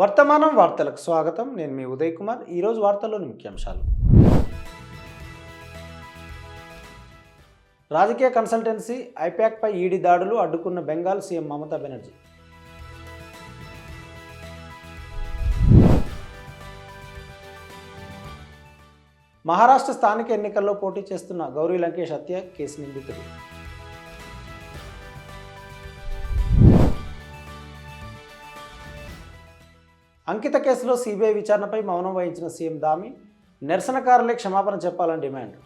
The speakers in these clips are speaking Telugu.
వర్తమానం వార్తలకు స్వాగతం. నేను మీ ఉదయ్ కుమార్. ఈరోజు వార్తల్లోని ముఖ్యాంశాలు. రాజకీయ కన్సల్టెన్సీ ఐపాక్పై ఈడీ దాడులు అడ్డుకున్న బెంగాల్ సీఎం మమతా బెనర్జీ. మహారాష్ట్ర స్థానిక ఎన్నికల్లో పోటీ చేస్తున్న గౌరీ లంకేష్ హత్య కేసు నిందితుడు. అంకిత కేసులో సిబిఐ విచారణపై మౌనం వహించిన సీఎం దామి నిరసనకారులే క్షమాపణ చెప్పాలని డిమాండ్.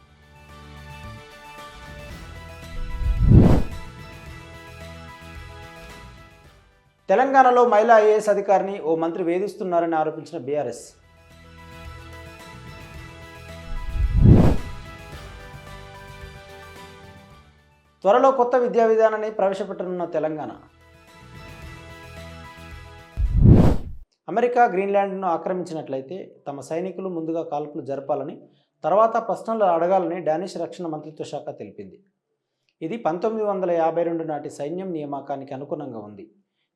తెలంగాణలో మహిళా ఐఏఎస్ అధికారిని ఓ మంత్రి వేధిస్తున్నారని ఆరోపించిన బీఆర్ఎస్. త్వరలో కొత్త విద్యా విధానాన్ని ప్రవేశపెట్టనున్న తెలంగాణ. అమెరికా గ్రీన్లాండ్ను ఆక్రమించినట్లయితే తమ సైనికులు ముందుగా కాల్పులు జరపాలని తర్వాత ప్రశ్నలు అడగాలని డానిష్ రక్షణ మంత్రిత్వ శాఖ తెలిపింది. ఇది పంతొమ్మిది వందల యాభై రెండు నాటి సైన్యం నియామకానికి అనుగుణంగా ఉంది.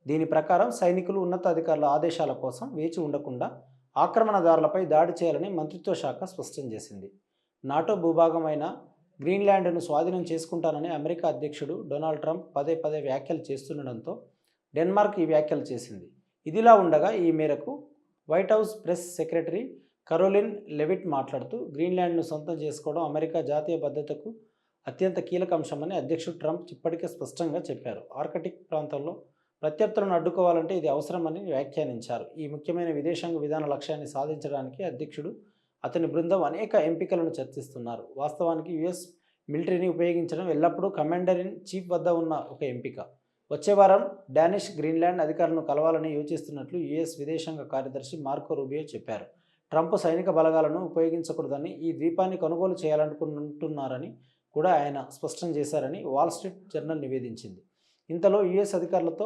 దీని ప్రకారం సైనికులు ఉన్నతాధికారుల ఆదేశాల కోసం వేచి ఉండకుండా ఆక్రమణదారులపై దాడి చేయాలని మంత్రిత్వ శాఖ స్పష్టం చేసింది. నాటో భూభాగమైన గ్రీన్లాండ్ను స్వాధీనం చేసుకుంటానని అమెరికా అధ్యక్షుడు డొనాల్డ్ ట్రంప్ పదే పదే వ్యాఖ్యలు చేస్తుండడంతో డెన్మార్క్ ఈ వ్యాఖ్యలు చేసింది. ఇదిలా ఉండగా ఈ మేరకు white house press secretary Karoline Leavitt మాట్లాడుతూ గ్రీన్లాండ్ను సొంతం చేసుకోవడం అమెరికా జాతీయ భద్రతకు అత్యంత కీలక అంశమని అధ్యక్షుడు ట్రంప్ ఇప్పటికే స్పష్టంగా చెప్పారు. ఆర్కటిక్ ప్రాంతంలో ప్రత్యర్థులను అడ్డుకోవాలంటే ఇది అవసరమని వ్యాఖ్యానించారు. ఈ ముఖ్యమైన విదేశాంగ విధాన లక్ష్యాన్ని సాధించడానికి అధ్యక్షుడు అతని బృందం అనేక ఎంపికలను చర్చిస్తున్నారు. వాస్తవానికి యుఎస్ మిలిటరీని ఉపయోగించడం ఎల్లప్పుడూ కమాండర్ ఇన్ చీఫ్ వద్ద ఉన్న ఒక ఎంపిక. వచ్చే వారం డానిష్ గ్రీన్లాండ్ అధికారులను కలవాలని యోచిస్తున్నట్లు యుఎస్ విదేశాంగ కార్యదర్శి మార్కో రూబియో చెప్పారు. ట్రంప్ సైనిక బలగాలను ఉపయోగించకూడదని ఈ ద్వీపాన్ని కొనుగోలు చేయాలనుకుంటున్నారని కూడా ఆయన స్పష్టం చేశారని వాల్ స్ట్రీట్ జర్నల్ నివేదించింది. ఇంతలో యుఎస్ అధికారులతో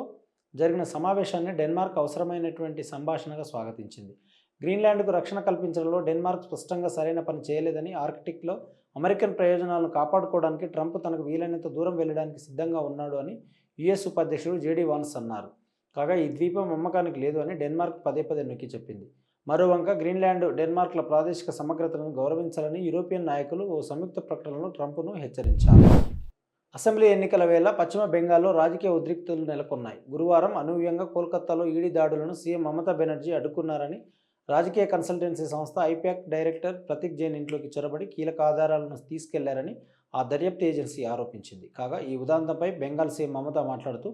జరిగిన సమావేశాన్ని డెన్మార్క్ అవసరమైనటువంటి సంభాషణగా స్వాగతించింది. గ్రీన్లాండ్కు రక్షణ కల్పించడంలో డెన్మార్క్ స్పష్టంగా సరైన పని చేయలేదని ఆర్కిటిక్లో అమెరికన్ ప్రయోజనాలను కాపాడుకోవడానికి ట్రంప్ తనకు వీలైనంత దూరం వెళ్ళడానికి సిద్ధంగా ఉన్నాడు అని యుఎస్ ఉపాధ్యక్షుడు జేడీ వాన్స్ అన్నారు. కాగా ఈ ద్వీపం అమ్మకానికి లేదు అని డెన్మార్క్ పదే పదే నొక్కి చెప్పింది. మరోవంక గ్రీన్లాండ్ డెన్మార్క్ల ప్రాదేశిక సమగ్రతను గౌరవించాలని యూరోపియన్ నాయకులు ఓ సంయుక్త ప్రకటనలో ట్రంప్ను హెచ్చరించారు. అసెంబ్లీ ఎన్నికల వేళ పశ్చిమ బెంగాల్లో రాజకీయ ఉద్రిక్తలు నెలకొన్నాయి. గురువారం అనూహ్యంగా కోల్కతాలో ఈడీ దాడులను సీఎం మమతా బెనర్జీ అడ్డుకున్నారని రాజకీయ కన్సల్టెన్సీ సంస్థ ఐపాక్ డైరెక్టర్ ప్రతీక్ జైన్ ఇంట్లోకి చొరబడి కీలక ఆధారాలను తీసుకెళ్ళారని ఆ దర్యాప్తు ఏజెన్సీ ఆరోపించింది. కాగా ఈ ఉదాంతంపై బెంగాల్ సీఎం మమత మాట్లాడుతూ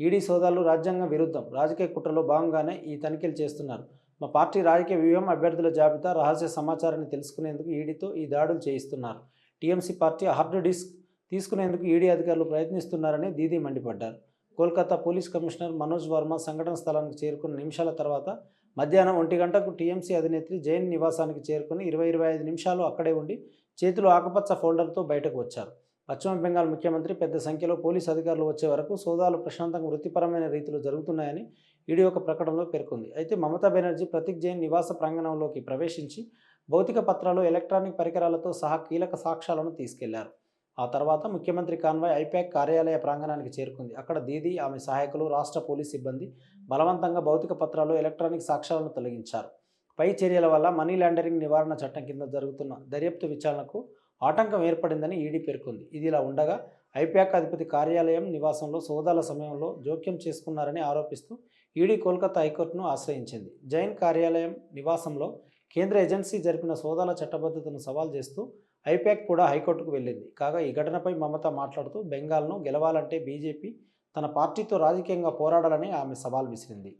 ఈడీ సోదాలు రాజ్యాంగ విరుద్ధం. రాజకీయ కుట్రలో భాగంగానే ఈ తనిఖీలు చేస్తున్నారు. మా పార్టీ రాజకీయ వ్యూహం అభ్యర్థుల జాబితా రహస్య సమాచారాన్ని తెలుసుకునేందుకు ఈడీతో ఈ దాడులు చేయిస్తున్నారు. టీఎంసీ పార్టీ హార్డ్ డిస్క్ తీసుకునేందుకు ఈడీ అధికారులు ప్రయత్నిస్తున్నారని దీదీ మండిపడ్డారు. కోల్కతా పోలీస్ కమిషనర్ మనోజ్ వర్మ సంఘటన స్థలానికి చేరుకున్న నిమిషాల తర్వాత మధ్యాహ్నం ఒంటి గంటకు టీఎంసీ అధినేత్రి జైన్ నివాసానికి చేరుకుని ఇరవై ఇరవై ఐదు నిమిషాలు అక్కడే ఉండి చేతిలో ఆకుపచ్చ ఫోల్డర్తో బయటకు వచ్చారు. పశ్చిమ బెంగాల్ ముఖ్యమంత్రి పెద్ద సంఖ్యలో పోలీసు అధికారులు వచ్చే వరకు సోదాలు ప్రశాంతంగా వృత్తిపరమైన రీతిలో జరుగుతున్నాయని ఈడీ ఒక ప్రకటనలో పేర్కొంది. అయితే మమతా బెనర్జీ ప్రతీక్ జైన్ నివాస ప్రాంగణంలోకి ప్రవేశించి భౌతిక పత్రాలు ఎలక్ట్రానిక్ పరికరాలతో సహా కీలక సాక్ష్యాలను తీసుకెళ్ళారు. ఆ తర్వాత ముఖ్యమంత్రి కాన్వాయ్ ఐపాక్ కార్యాలయ ప్రాంగణానికి చేరుకుంది. అక్కడ దీదీ ఆమె సహాయకులు రాష్ట్ర పోలీస్ సిబ్బంది బలవంతంగా భౌతిక పత్రాలు ఎలక్ట్రానిక్ సాక్ష్యాలను తొలగించారు. పై చర్యల వల్ల మనీ లాండరింగ్ నివారణ చట్టం కింద జరుగుతున్న దర్యాప్తు విచారణకు ఆటంకం ఏర్పడిందని ఈడీ పేర్కొంది. ఇదిలా ఉండగా ఐపాక్ అధిపతి కార్యాలయం నివాసంలో సోదాల సమయంలో జోక్యం చేసుకున్నారని ఆరోపిస్తూ ఈడీ కోల్కతా హైకోర్టును ఆశ్రయించింది. జైన్ కార్యాలయం నివాసంలో కేంద్ర ఏజెన్సీ జరిపిన సోదాల చట్టబద్ధతను సవాల్ చేస్తూ ఐప్యాక్ కూడా హైకోర్టుకు వెళ్ళింది. కాగా ఈ ఘటనపై మమత మాట్లాడుతూ బెంగాల్ను గెలవాలంటే బీజేపీ తన పార్టీతో రాజకీయంగా పోరాడాలని ఆమె సవాల్ విసిరింది.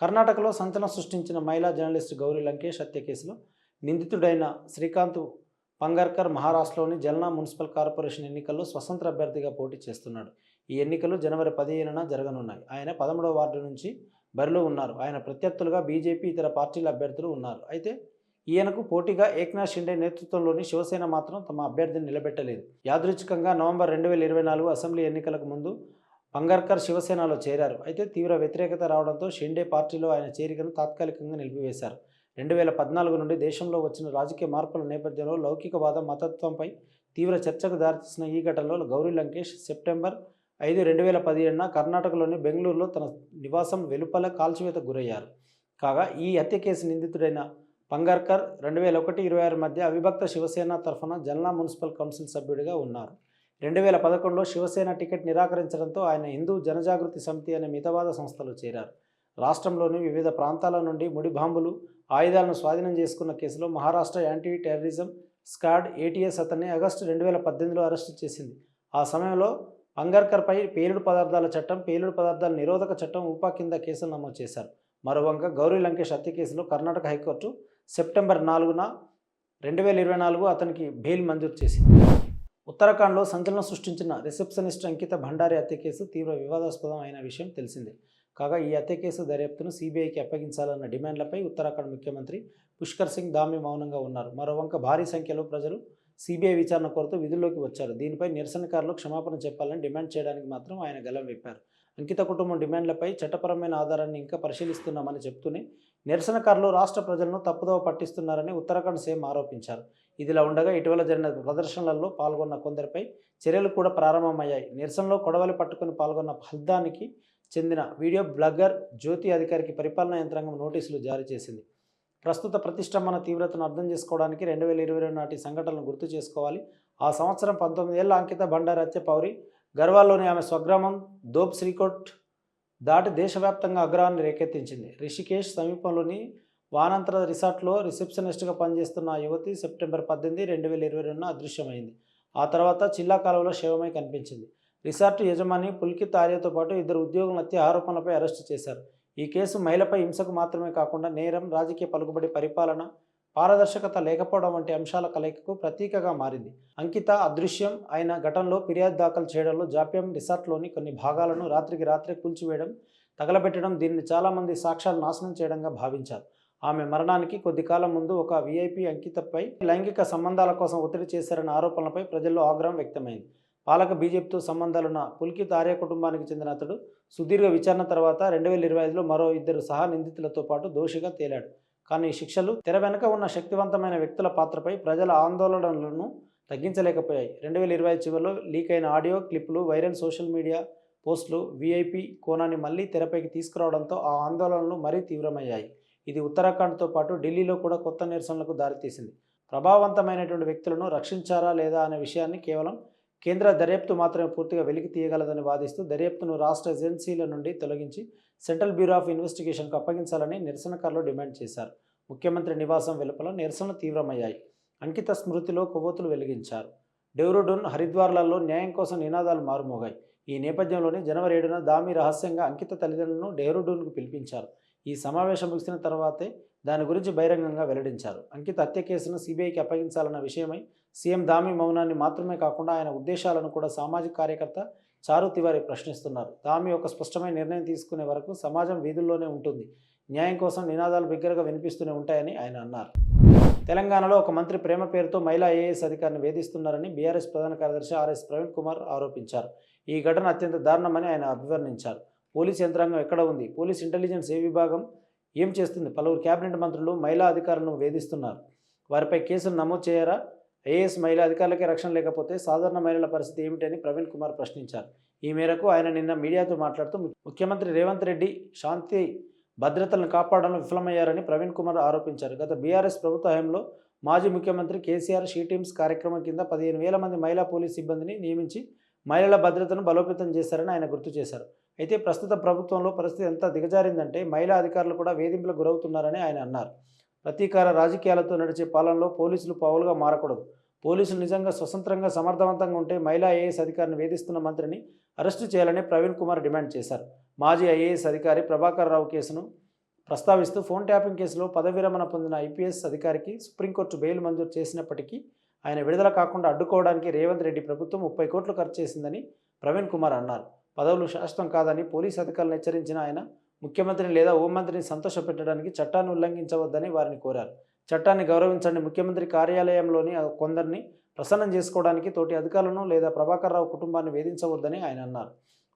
కర్ణాటకలో సంచలనం సృష్టించిన మహిళా జర్నలిస్ట్ గౌరీ లంకేష్ హత్య కేసులో నిందితుడైన శ్రీకాంత్ పంగర్కర్ మహారాష్ట్రలోని జల్నా మున్సిపల్ కార్పొరేషన్ ఎన్నికల్లో స్వతంత్ర అభ్యర్థిగా పోటీ చేస్తున్నాడు. ఈ ఎన్నికలు జనవరి పదిహేనున జరగనున్నాయి. ఆయన పదమూడవ వార్డు నుంచి బరిలో ఉన్నారు. ఆయన ప్రత్యర్థులుగా బీజేపీ ఇతర పార్టీల అభ్యర్థులు ఉన్నారు. అయితే ఈయనకు పోటీగా ఏక్నాథ్ షిండే నేతృత్వంలోని శివసేన మాత్రం తమ అభ్యర్థిని నిలబెట్టలేదు. యాదృచ్ఛికంగా నవంబర్ రెండు వేల ఇరవై నాలుగు అసెంబ్లీ ఎన్నికలకు ముందు పంగర్కర్ శివసేనలో చేరారు. అయితే తీవ్ర వ్యతిరేకత రావడంతో షిండే పార్టీలో ఆయన చేరికను తాత్కాలికంగా నిలిపివేశారు. రెండు వేల పద్నాలుగు నుండి దేశంలో వచ్చిన రాజకీయ మార్పుల నేపథ్యంలో లౌకికవాద మతత్వంపై తీవ్ర చర్చకు దారితీసిన ఈ ఘటనలో గౌరీ లంకేష్ సెప్టెంబర్ ఐదు రెండు వేల పదిహేడున కర్ణాటకలోని బెంగళూరులో తన నివాసం వెలుపల కాల్చివేత గురయ్యారు. కాగా ఈ హత్య కేసు నిందితుడైన పంగర్కర్ రెండు వేల ఒకటి ఇరవై ఆరు మధ్య అవిభక్త శివసేన తరఫున జల్నా మున్సిపల్ కౌన్సిల్ సభ్యుడిగా ఉన్నారు. రెండు వేల పదకొండులో శివసేన టికెట్ నిరాకరించడంతో ఆయన హిందూ జనజాగృతి సమితి అనే మితవాద సంస్థలో చేరారు. రాష్ట్రంలోని వివిధ ప్రాంతాల నుండి ముడి బాంబులు ఆయుధాలను స్వాధీనం చేసుకున్న కేసులో Maharashtra anti terrorism squad ATS అతన్ని ఆగస్టు రెండు వేల పద్దెనిమిదిలో అరెస్టు చేసింది. ఆ సమయంలో అంగర్కర్పై పేలుడు పదార్థాల చట్టం పేలుడు పదార్థాల నిరోధక చట్టం ఉపా కింద కేసులు నమోదు చేశారు. మరోవంక గౌరీ లంకేష్ హత్య కేసులో కర్ణాటక హైకోర్టు సెప్టెంబర్ నాలుగున రెండు వేల ఇరవై నాలుగు అతనికి బెయిల్ మంజూరు చేసింది. ఉత్తరాఖండ్లో సంచలనం సృష్టించిన రిసెప్షనిస్ట్ అంకిత భండారి హత్య కేసు తీవ్ర వివాదాస్పదం అయిన విషయం తెలిసిందే. కాగా ఈ హత్య కేసు దర్యాప్తును సిబిఐకి అప్పగించాలన్న డిమాండ్లపై ఉత్తరాఖండ్ ముఖ్యమంత్రి పుష్కర్ సింగ్ దామి మౌనంగా ఉన్నారు. మరోవంక భారీ సంఖ్యలో ప్రజలు సిబిఐ విచారణ కోరుతూ విధుల్లోకి వచ్చారు. దీనిపై నిరసనకారులు క్షమాపణ చెప్పాలని డిమాండ్ చేయడానికి మాత్రం ఆయన గలం విప్పారు. అంకిత కుటుంబం డిమాండ్లపై చట్టపరమైన ఆధారాన్ని ఇంకా పరిశీలిస్తున్నామని చెప్తూనే నిరసనకారులు రాష్ట్ర ప్రజలను తప్పుదోవ పట్టిస్తున్నారని ఉత్తరాఖండ్ సీఎం ఆరోపించారు. ఇదిలా ఉండగా ఇటీవల జరిగిన ప్రదర్శనలలో పాల్గొన్న కొందరిపై చర్యలు కూడా ప్రారంభమయ్యాయి. నిరసనలో కొడవలి పట్టుకుని పాల్గొన్న ఫల్దానికి చెందిన వీడియో బ్లగ్గర్ జ్యోతి అధికారికి పరిపాలనా యంత్రాంగం నోటీసులు జారీ చేసింది. ప్రస్తుత ప్రతిష్టంభన తీవ్రతను అర్థం చేసుకోవడానికి రెండు వేల ఇరవై రెండు నాటి సంఘటనలు గుర్తు చేసుకోవాలి. ఆ సంవత్సరం పంతొమ్మిది ఏళ్ళ అంకిత భండారత్య హత్య పౌరి గర్వాల్లోని ఆమె స్వగ్రామం దోప్ శ్రీకోట్ దాటి దేశవ్యాప్తంగా అగ్రహాన్ని రేకెత్తించింది. రిషికేష్ సమీపంలోని వానంతర రిసార్ట్లో రిసెప్షనిస్ట్గా పనిచేస్తున్న ఆ యువతి సెప్టెంబర్ పద్దెనిమిది రెండు వేల ఇరవై రెండున అదృశ్యమైంది. ఆ తర్వాత చిల్లా కాలువలో శవమై కనిపించింది. రిసార్ట్ యజమాని పుల్కిత్ ఆర్యతో పాటు ఇద్దరు ఉద్యోగుల హత్య ఆరోపణలపై అరెస్టు చేశారు. ఈ కేసు మహిళపై హింసకు మాత్రమే కాకుండా నేరం రాజకీయ పలుకుబడి పరిపాలన పారదర్శకత లేకపోవడం వంటి అంశాల కలయికకు ప్రతీకగా మారింది. అంకిత అదృశ్యం అయిన ఘటనలో ఫిర్యాదు దాఖలు చేయడంలో జాప్యం రిసార్ట్లోని కొన్ని భాగాలను రాత్రికి రాత్రే కూల్చివేయడం తగలబెట్టడం దీన్ని చాలామంది సాక్ష్యాలు నాశనం చేయడంగా భావించారు. ఆమె మరణానికి కొద్ది కాలం ముందు ఒక వీఐపీ అంకితపై లైంగిక సంబంధాల కోసం ఒత్తిడి చేశారన్న ఆరోపణలపై ప్రజల్లో ఆగ్రహం వ్యక్తమైంది. పాలక బీజేపీతో సంబంధాలున్న పుల్కిత్ ఆర్య కుటుంబానికి చెందిన అతడు సుదీర్ఘ విచారణ తర్వాత రెండు వేల ఇరవై ఐదులో మరో ఇద్దరు సహా నిందితులతో పాటు దోషిగా తేలాడు. కానీ ఈ శిక్షలు తెర వెనుక ఉన్న శక్తివంతమైన వ్యక్తుల పాత్రపై ప్రజల ఆందోళనలను తగ్గించలేకపోయాయి. రెండు వేల ఇరవై చివరిలో లీక్ అయిన ఆడియో క్లిప్లు వైరల్ సోషల్ మీడియా పోస్టులు వీఐపీ కోణాన్ని మళ్ళీ తెరపైకి తీసుకురావడంతో ఆ ఆందోళనలు మరీ తీవ్రమయ్యాయి. ఇది ఉత్తరాఖండ్తో పాటు ఢిల్లీలో కూడా కొత్త నిరసనలకు దారితీసింది. ప్రభావవంతమైనటువంటి వ్యక్తులను రక్షించారా లేదా అనే విషయాన్ని కేవలం కేంద్ర దర్యాప్తు మాత్రమే పూర్తిగా వెలికి తీయగలదని వాదిస్తూ దర్యాప్తును రాష్ట్ర ఏజెన్సీల నుండి తొలగించి సెంట్రల్ బ్యూరో ఆఫ్ ఇన్వెస్టిగేషన్కు అప్పగించాలని నిరసనకారులు డిమాండ్ చేశారు. ముఖ్యమంత్రి నివాసం వెలుపల నిరసనలు తీవ్రమయ్యాయి. అంకిత స్మృతిలో కొవ్వొత్తులు వెలిగించారు. డెహ్రాడూన్ హరిద్వార్లలో న్యాయం కోసం నినాదాలు మారుమోగాయి. ఈ నేపథ్యంలోనే జనవరి ఏడున దామి రహస్యంగా అంకిత తల్లిదండ్రులను డెహ్రాడూన్కు పిలిపించారు. ఈ సమావేశం ముగిసిన తర్వాతే దాని గురించి బహిరంగంగా వెల్లడించారు. అంకిత హత్య కేసును సిబిఐకి అప్పగించాలన్న విషయమై సీఎం దామి మౌనాన్ని మాత్రమే కాకుండా ఆయన ఉద్దేశాలను కూడా సామాజిక కార్యకర్త చారు తివారీ ప్రశ్నిస్తున్నారు. తాము ఒక స్పష్టమైన నిర్ణయం తీసుకునే వరకు సమాజం వీధుల్లోనే ఉంటుంది. న్యాయం కోసం నినాదాలు బిగ్గరగా వినిపిస్తూనే ఉంటాయని ఆయన అన్నారు. తెలంగాణలో ఒక మంత్రి ప్రేమ పేరుతో మహిళా ఐఏఎస్ అధికారిని వేధిస్తున్నారని బీఆర్ఎస్ ప్రధాన కార్యదర్శి ఆర్ఎస్ ప్రవీణ్ కుమార్ ఆరోపించారు. ఈ ఘటన అత్యంత దారుణమని ఆయన అభివర్ణించారు. పోలీస్ యంత్రాంగం ఎక్కడ ఉంది? పోలీస్ ఇంటెలిజెన్స్ ఏ విభాగం? ఏం చేస్తుంది? పలువురు కేబినెట్ మంత్రులు మహిళా అధికారులను వేధిస్తున్నారు. వారిపై కేసులు నమోదు చేయరా? ఐఏఎస్ మహిళా అధికారులకే రక్షణ లేకపోతే సాధారణ మహిళల పరిస్థితి ఏమిటని ప్రవీణ్ కుమార్ ప్రశ్నించారు. ఈ మేరకు ఆయన నిన్న మీడియాతో మాట్లాడుతూ ముఖ్యమంత్రి రేవంత్ రెడ్డి శాంతి భద్రతలను కాపాడడంలో విఫలమయ్యారని ప్రవీణ్ కుమార్ ఆరోపించారు. గత బీఆర్ఎస్ ప్రభుత్వ హయాంలో మాజీ ముఖ్యమంత్రి కేసీఆర్ షీ టీమ్స్ కార్యక్రమం కింద పదిహేను వేల మంది మహిళా పోలీస్ సిబ్బందిని నియమించి మహిళల భద్రతను బలోపేతం చేశారని ఆయన గుర్తు చేశారు. అయితే ప్రస్తుత ప్రభుత్వంలో పరిస్థితి ఎంత దిగజారిందంటే మహిళా అధికారులు కూడా వేధింపులకు గురవుతున్నారని ఆయన అన్నారు. ప్రతీకార రాజకీయాలతో నడిచే పాలనలో పోలీసులు పావులుగా మారకూడదు. పోలీసులు నిజంగా స్వతంత్రంగా సమర్థవంతంగా ఉంటే మహిళా ఐఏఎస్ అధికారిని వేధిస్తున్న మంత్రిని అరెస్టు చేయాలని ప్రవీణ్ కుమార్ డిమాండ్ చేశారు. మాజీ ఐఏఎస్ అధికారి ప్రభాకర్ రావు కేసును ప్రస్తావిస్తూ ఫోన్ ట్యాపింగ్ కేసులో పదవి పొందిన ఐపీఎస్ అధికారికి సుప్రీంకోర్టు బెయిల్ మంజూరు చేసినప్పటికీ ఆయన విడుదల కాకుండా అడ్డుకోవడానికి రేవంత్ రెడ్డి ప్రభుత్వం ముప్పై కోట్లు ఖర్చు చేసిందని ప్రవీణ్ కుమార్ అన్నారు. పదవులు శాశ్వతం కాదని పోలీస్ అధికారులను హెచ్చరించిన ఆయన ముఖ్యమంత్రిని లేదా హోంమంత్రిని సంతోషపెట్టడానికి చట్టాన్ని ఉల్లంఘించవద్దని వారిని కోరారు. చట్టాన్ని గౌరవించండి. ముఖ్యమంత్రి కార్యాలయంలోని కొందరిని ప్రసన్నం చేసుకోవడానికి తోటి అధికారులను లేదా ప్రభాకర్ రావు కుటుంబాన్ని వేధించవద్దని ఆయన అన్నారు.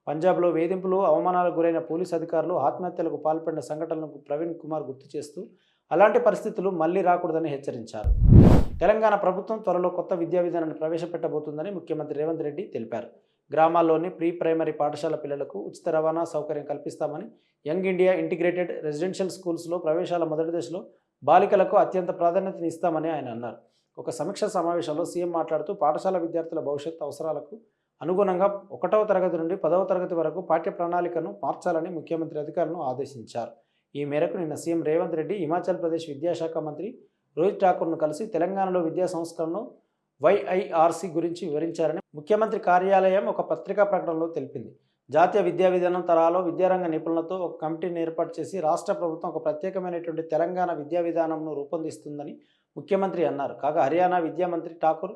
పంజాబ్లో వేధింపులు అవమానాలకు గురైన పోలీసు అధికారులు ఆత్మహత్యలకు పాల్పడిన సంఘటనలకు ప్రవీణ్ కుమార్ గుర్తు చేస్తూ అలాంటి పరిస్థితులు మళ్ళీ రాకూడదని హెచ్చరించారు. తెలంగాణ ప్రభుత్వం త్వరలో కొత్త విద్యా విధానాన్ని ప్రవేశపెట్టబోతుందని ముఖ్యమంత్రి రేవంత్ రెడ్డి తెలిపారు. గ్రామాల్లోని ప్రీ ప్రైమరీ పాఠశాల పిల్లలకు ఉచిత రవాణా సౌకర్యం కల్పిస్తామని యంగ్ ఇండియా ఇంటిగ్రేటెడ్ రెసిడెన్షియల్ స్కూల్స్లో ప్రవేశాల మొదటి దశలో బాలికలకు అత్యంత ప్రాధాన్యతని ఇస్తామని ఆయన అన్నారు. ఒక సమీక్ష సమావేశంలో సీఎం మాట్లాడుతూ పాఠశాల విద్యార్థుల భవిష్యత్ అవసరాలకు అనుగుణంగా ఒకటవ తరగతి నుండి పదవ తరగతి వరకు పాఠ్య ప్రణాళికను మార్చాలని ముఖ్యమంత్రి అధికారులను ఆదేశించారు. ఈ మేరకు నిన్న సీఎం రేవంత్ రెడ్డి హిమాచల్ ప్రదేశ్ విద్యాశాఖ మంత్రి రోహిత్ ఠాకూర్ను కలిసి తెలంగాణలో విద్యా సంస్కరణను వైఐఆర్సీ గురించి వివరించారని ముఖ్యమంత్రి కార్యాలయం ఒక పత్రికా ప్రకటనలో తెలిపింది. జాతీయ విద్యా విధానం తరాలో విద్యారంగ నిపుణులతో ఒక కమిటీని ఏర్పాటు చేసి రాష్ట్ర ప్రభుత్వం ఒక ప్రత్యేకమైనటువంటి తెలంగాణ విద్యా విధానంను రూపొందిస్తుందని ముఖ్యమంత్రి అన్నారు. కాగా హర్యానా విద్యా మంత్రి ఠాకూర్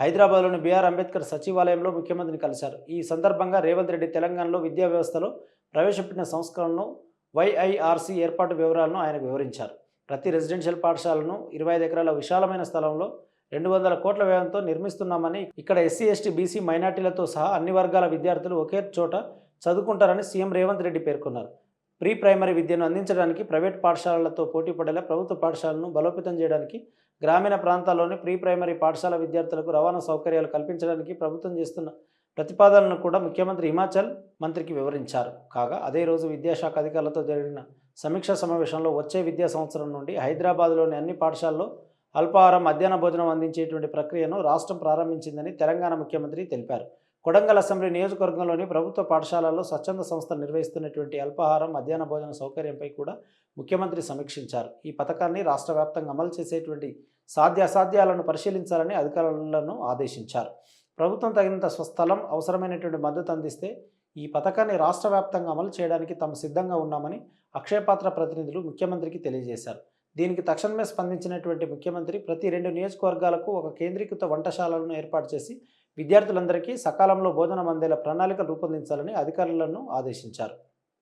హైదరాబాద్లోని బీఆర్ అంబేద్కర్ సచివాలయంలో ముఖ్యమంత్రిని కలిశారు. ఈ సందర్భంగా రేవంత్ రెడ్డి తెలంగాణలో విద్యా వ్యవస్థలో ప్రవేశపెట్టిన సంస్కరణను వైఐఆర్సీ ఏర్పాటు వివరాలను ఆయన వివరించారు. ప్రతి రెసిడెన్షియల్ పాఠశాలను ఇరవై ఐదు ఎకరాల విశాలమైన స్థలంలో రెండు వందల కోట్ల వ్యయంతో నిర్మిస్తున్నామని ఇక్కడ ఎస్సీ ఎస్టీ బీసీ మైనార్టీలతో సహా అన్ని వర్గాల విద్యార్థులు ఒకే చోట చదువుకుంటారని సీఎం రేవంత్ రెడ్డి పేర్కొన్నారు. ప్రీ ప్రైమరీ విద్యను అందించడానికి ప్రైవేట్ పాఠశాలలతో పోటీ పడేలా ప్రభుత్వ పాఠశాలను బలోపేతం చేయడానికి గ్రామీణ ప్రాంతాల్లోని ప్రీ ప్రైమరీ పాఠశాల విద్యార్థులకు రవాణా సౌకర్యాలు కల్పించడానికి ప్రభుత్వం చేస్తున్న ప్రతిపాదనలను కూడా ముఖ్యమంత్రి హిమాచల్ మంత్రికి వివరించారు. కాగా అదే రోజు విద్యాశాఖ అధికారులతో జరిగిన సమీక్షా సమావేశంలో వచ్చే విద్యా సంవత్సరం నుండి హైదరాబాద్లోని అన్ని పాఠశాలలో అల్పాహారం మధ్యాహ్న భోజనం అందించేటువంటి ప్రక్రియను రాష్ట్రం ప్రారంభించిందని తెలంగాణ ముఖ్యమంత్రి తెలిపారు. కొడంగల్ అసెంబ్లీ నియోజకవర్గంలోని ప్రభుత్వ పాఠశాలల్లో స్వచ్ఛంద సంస్థ నిర్వహిస్తున్నటువంటి అల్పాహారం మధ్యాహ్న భోజన సౌకర్యంపై కూడా ముఖ్యమంత్రి సమీక్షించారు. ఈ పథకాన్ని రాష్ట్ర వ్యాప్తంగా అమలు చేసేటువంటి సాధ్య అసాధ్యాలను పరిశీలించాలని అధికారులను ఆదేశించారు. ప్రభుత్వం తగినంత స్వస్థలం అవసరమైనటువంటి మద్దతు అందిస్తే ఈ పథకాన్ని రాష్ట్ర వ్యాప్తంగా అమలు చేయడానికి తాము సిద్ధంగా ఉన్నామని అక్షయపాత్ర ప్రతినిధులు ముఖ్యమంత్రికి తెలియజేశారు. దీనికి తక్షణమే స్పందించినటువంటి ముఖ్యమంత్రి ప్రతి రెండు నియోజకవర్గాలకు ఒక కేంద్రీకృత వంటశాలలను ఏర్పాటు చేసి విద్యార్థులందరికీ సకాలంలో భోజనం అందేలా ప్రణాళికలు రూపొందించాలని అధికారులను ఆదేశించారు.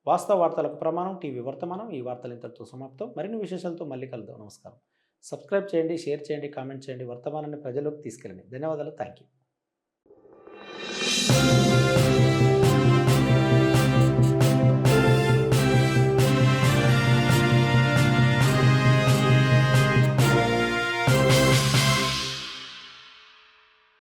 వాస్తవ వార్తలకు ప్రమాణం టీవీ వర్తమానం ఈ వార్తలు ఇంతటితో సమాప్తం. మరిన్ని విశేషాలతో మళ్ళీ కలుద్దాం. నమస్కారం. సబ్స్క్రైబ్ చేయండి షేర్ చేయండి కామెంట్ చేయండి. వర్తమానాన్ని ప్రజల్లోకి తీసుకెళ్ళండి. ధన్యవాదాలు. Thank you